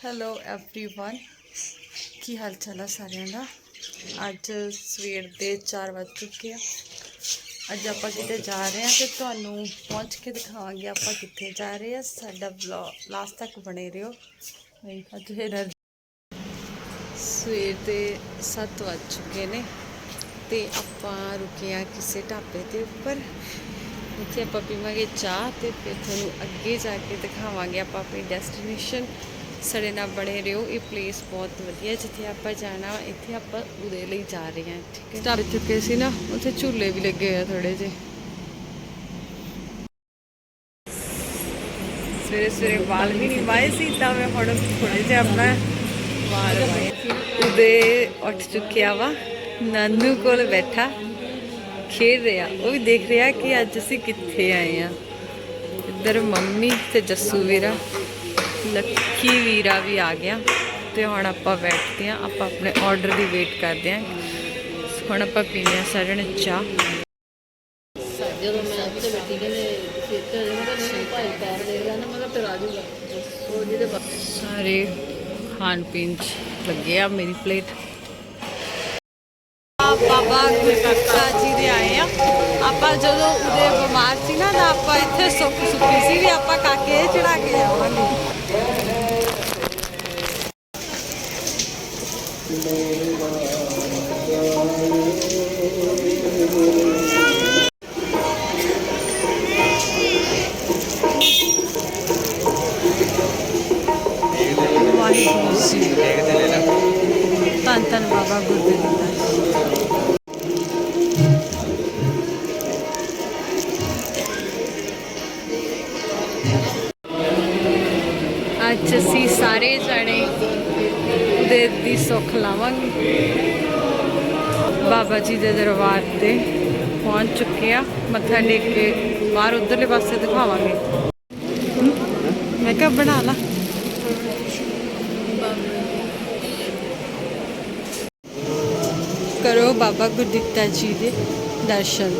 Hello everyone ਕੀ ਹਾਲ ਚਾਲ ਆ ਸਾਰਿਆਂ ਦਾ ਅੱਜ ਸਵੇਰ ਦੇ 4 ਵੱਜ ਚੁੱਕੇ ਆ ਅੱਜ ਆਪਾਂ ਕਿਤੇ ਜਾ ਰਹੇ ਹਾਂ ਤੇ ਤੁਹਾਨੂੰ ਪਹੁੰਚ ਕੇ ਦਿਖਾਵਾਂਗੇ ਆਪਾਂ ਕਿੱਥੇ ਜਾ ਰਹੇ ਆ ਸਾਡਾ ਵਲੌਗ ਲਾਸਟ ਤੱਕ ਬਣੇ ਰਹੋ ਨਹੀਂ ਅੱਜ ਫਿਰ ਸਵੇਰ ਦੇ 7 ਵੱਜ ਚੁੱਕੇ ਨੇ ਤੇ ਆਪਾਂ ਰੁਕੇ ਆ ਕਿਸੇ ਢਾਬੇ ਦੇ ਉੱਪਰ ਉੱਥੇ ਆਪਾਂ ਪੀਵਾਂਗੇ ਚਾਹ ਤੇ ਫਿਰ ਤੁਹਾਨੂੰ ਅੱਗੇ ਜਾ ਕੇ ਦਿਖਾਵਾਂਗੇ ਆਪਾਂ ਆਪਣੀ ਡੈਸਟੀਨੇਸ਼ਨ ਸਾਡੇ ਨਾਲ ਬਣੇ ਰਹੋ। ਇਹ ਪਲੇਸ ਬਹੁਤ ਵਧੀਆ ਜਿੱਥੇ ਆਪਾਂ ਜਾਣਾ, ਇੱਥੇ ਆਪਾਂ ਉਹਦੇ ਲਈ ਜਾ ਰਹੇ ਹਾਂ, ਠੀਕ ਹੈ। ਢਾਬੇ ਚੁੱਕੇ ਸੀ ਨਾ, ਉੱਥੇ ਝੂਲੇ ਵੀ ਲੱਗੇ ਆ ਥੋੜੇ ਜਿਹੇ। ਸਵੇਰੇ ਸਵੇਰੇ ਵਾਲ ਵੀ ਨਹੀਂ ਵਾਏ ਸੀ, ਤਾਂ ਮੈਂ ਹੁਣ ਥੋੜੇ ਜਿਹਾ ਆਪਣਾ ਵਾਲ ਵਾਏ ਉਹਦੇ ਉੱਠ ਚੁੱਕਿਆ ਵਾ, ਨਾਨੂ ਕੋਲ ਬੈਠਾ, ਖੇਡ ਰਿਹਾ। ਉਹ ਵੀ ਦੇਖ ਰਿਹਾ ਕਿ ਅੱਜ ਅਸੀਂ ਕਿੱਥੇ ਆਏ ਆ ਇੱਧਰ ਮੰਮੀ ਤੇ ਜੱਸੂ ਵੀਰਾ। ਲੱਕੀ ਵੀਰਾ ਵੀ ਆ ਗਿਆ ਤੇ ਹੁਣ ਆਪਾਂ ਬੈਠਦੇ ਆ ਆਪਾਂ ਆਪਣੇ ਆਰਡਰ ਦੀ ਵੇਟ ਕਰਦੇ ਆ ਹੁਣ ਆਪਾਂ ਪੀਨੇ ਆ ਸਾਰਿਆਂ ਨੇ ਚਾਹ। ਜਦੋਂ ਮੈਂ ਉੱਥੇ ਬੈਠੀ ਕਹਿੰਦੇ ਭਾਈ ਪੈਰ ਫਿਰ ਆ ਜਾਊਗਾ। ਉਹ ਜਿਹਦੇ ਸਾਰੇ ਖਾਣ ਪੀਣ ਚ ਲੱਗੇ ਆ ਮੇਰੀ ਪਲੇਟ ਬਾਬਾ ਗੁਰਕਾ ਜੀ ਦੇ ਆਏ ਆ। ਆਪਾਂ ਜਦੋਂ ਉਹਦੇ ਬਿਮਾਰ ਸੀ ਨਾ ਤਾਂ ਆਪਾਂ ਇੱਥੇ ਸੁੱਕ ਸੁੱਕੀ ਸੀ ਵੀ ਆਪਾਂ ਕਾਕੇ ਚੜਾ ਕੇ ਜਾਵਾਂਗੇ ਧੰਨ ਧੰਨ ਬਾਬਾ ਗੁਰਦੇਵ ਅੱਜ ਅਸੀਂ ਸਾਰੇ ਜਣੇ ਦੇ ਦੀ ਸੁੱਖ ਲਾਵਾਂਗੇ। ਬਾਬਾ ਜੀ ਦੇ ਦਰਬਾਰ ਤੇ ਪਹੁੰਚ ਚੁੱਕੇ ਆ। ਮੱਥਾ ਟੇਕ ਕੇ ਬਾਹਰ ਉਧਰਲੇ ਪਾਸੇ ਦਿਖਾਵਾਂਗੇ। ਮੈਂ ਕਿਹਾ ਬਣਾ ਲਾ। ਕਰੋ ਬਾਬਾ ਗੁਰਦਿੱਤਾ ਜੀ ਦੇ ਦਰਸ਼ਨ।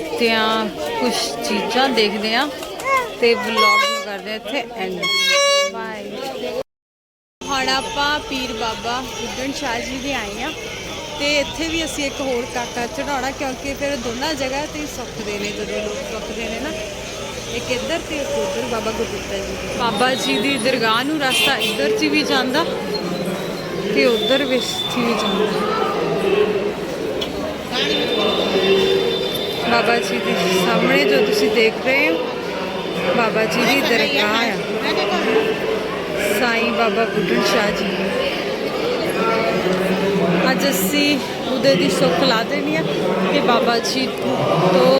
ਹੁਣ ਆ ਕੁਝ ਚੀਜ਼ਾਂ ਦੇਖਦੇ ਆ ਤੇ ਵਲੌਗ ਕਰਦੇ ਆ ਇੱਥੇ ਐਂਡ ਬਾਏ ਹੁਣ ਆਪਾਂ ਪੀਰ ਬਾਬਾ ਬੁੱਢਣ ਸ਼ਾਹ ਜੀ ਦੇ ਆਏ ਆ ਤੇ ਇੱਥੇ ਵੀ ਅਸੀਂ ਇੱਕ ਹੋਰ ਕਾਕਾ ਚੜਾਉਣਾ ਕਿਉਂਕਿ ਫਿਰ ਦੋਨਾਂ ਜਗ੍ਹਾ ਤੇ ਸੁੱਕਦੇ ਨੇ, ਜਦੋਂ ਲੋਕ ਸੁੱਕਦੇ ਨੇ ਨਾ। ਇੱਕ ਇੱਧਰ ਤੇ ਇੱਕ ਉੱਧਰ, ਬਾਬਾ ਗੁਰਦਿੱਤਾ ਜੀ ਦੀ। ਬਾਬਾ ਜੀ ਦੀ ਦਰਗਾਹ ਨੂੰ ਰਸਤਾ ਇੱਧਰ ਚ ਵੀ ਜਾਂਦਾ ਤੇ ਉੱਧਰ ਵਿੱਚ ਵੀ ਜਾਂਦਾ। ਬਾਬਾ ਜੀ ਦੇ ਸਾਹਮਣੇ ਜੋ ਤੁਸੀਂ ਦੇਖ ਰਹੇ ਹੋ, ਬਾਬਾ ਜੀ ਦੀ ਦਰਗਾਹ ਆ। ਸਾਈਂ ਬਾਬਾ ਬੁੱਢਣ ਸ਼ਾਹ ਜੀ। ਅੱਜ ਅਸੀਂ ਉਹਦੇ ਦੀ ਸੁੱਖ ਲਾ ਦੇਣੀ ਆ ਕਿ ਬਾਬਾ ਜੀ ਤੋਂ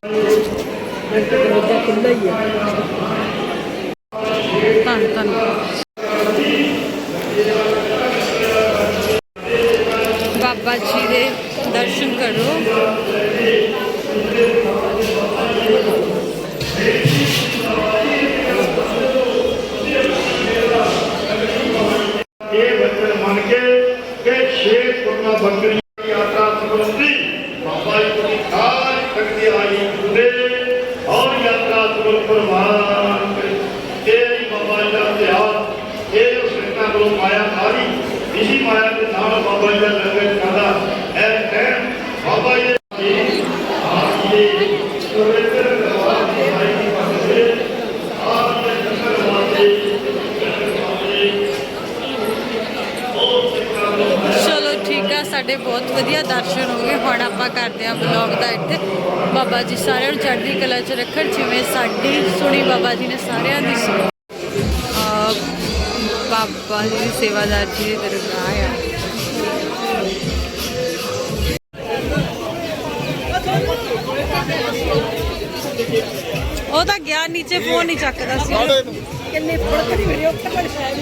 ਧੰਨ ਧੰਨ। ਬਾਬਾ ਜੀ ਦੇ ਦਰਸ਼ਨ ਕਰੋ। ਸ਼ੇਰ ਕੁਰਨਾ ਬੱਕਰੀ ਦੀ ਯਾਤਰਾ ਸੁਣਦੀ ਬਾਬਾ ਜੀ ਦੀ ਖਾਲ ਸ਼ਕਤੀ ਆਈ ਹੁੰਦੇ ਔਰ ਯਾਤਰਾ ਸੁਣ ਫਰਮਾਨ ਤੇਰੀ ਬਾਬਾ ਜੀ ਦਾ ਇਤਿਹਾਸ ਇਹ ਉਸ ਘਟਨਾ ਕੋਲੋਂ ਮਾਇਆ ਸਾਰੀ ਇਸੀ ਮਾਇਆ ਦੇ ਆ ਸਾਡੇ ਬਹੁਤ ਵਧੀਆ ਦਰਸ਼ਨ ਹੋ ਗਏ। ਹੁਣ ਆਪਾਂ ਕਰਦੇ ਆ ਬਲੌਗ ਦਾ ਇੱਥੇ। ਬਾਬਾ ਜੀ ਸਾਰਿਆਂ ਨੂੰ ਚੜ੍ਹਦੀ ਕਲਾ 'ਚ ਰੱਖਣ ਜਿਵੇਂ ਸਾਡੀ ਸੁਣੀ ਬਾਬਾ ਜੀ ਨੇ ਸਾਰਿਆਂ ਦੀ ਸੁਣੀ। ਬਾਬਾ ਜੀ ਦੀ ਸੇਵਾਦਾਰ ਜੀ ਦਰਗਾਹ ਆ। ਉਹ ਤਾਂ ਗਿਆ ਨੀਚੇ ਫੋਨ ਨਹੀਂ ਚੱਕਦਾ ਸੀ। ਕਿੰਨੇ ਫੋਨ ਕਰੀ ਵੀਡੀਓ ਉੱਤੇ ਬੜੀ ਸ਼ਾਇਦ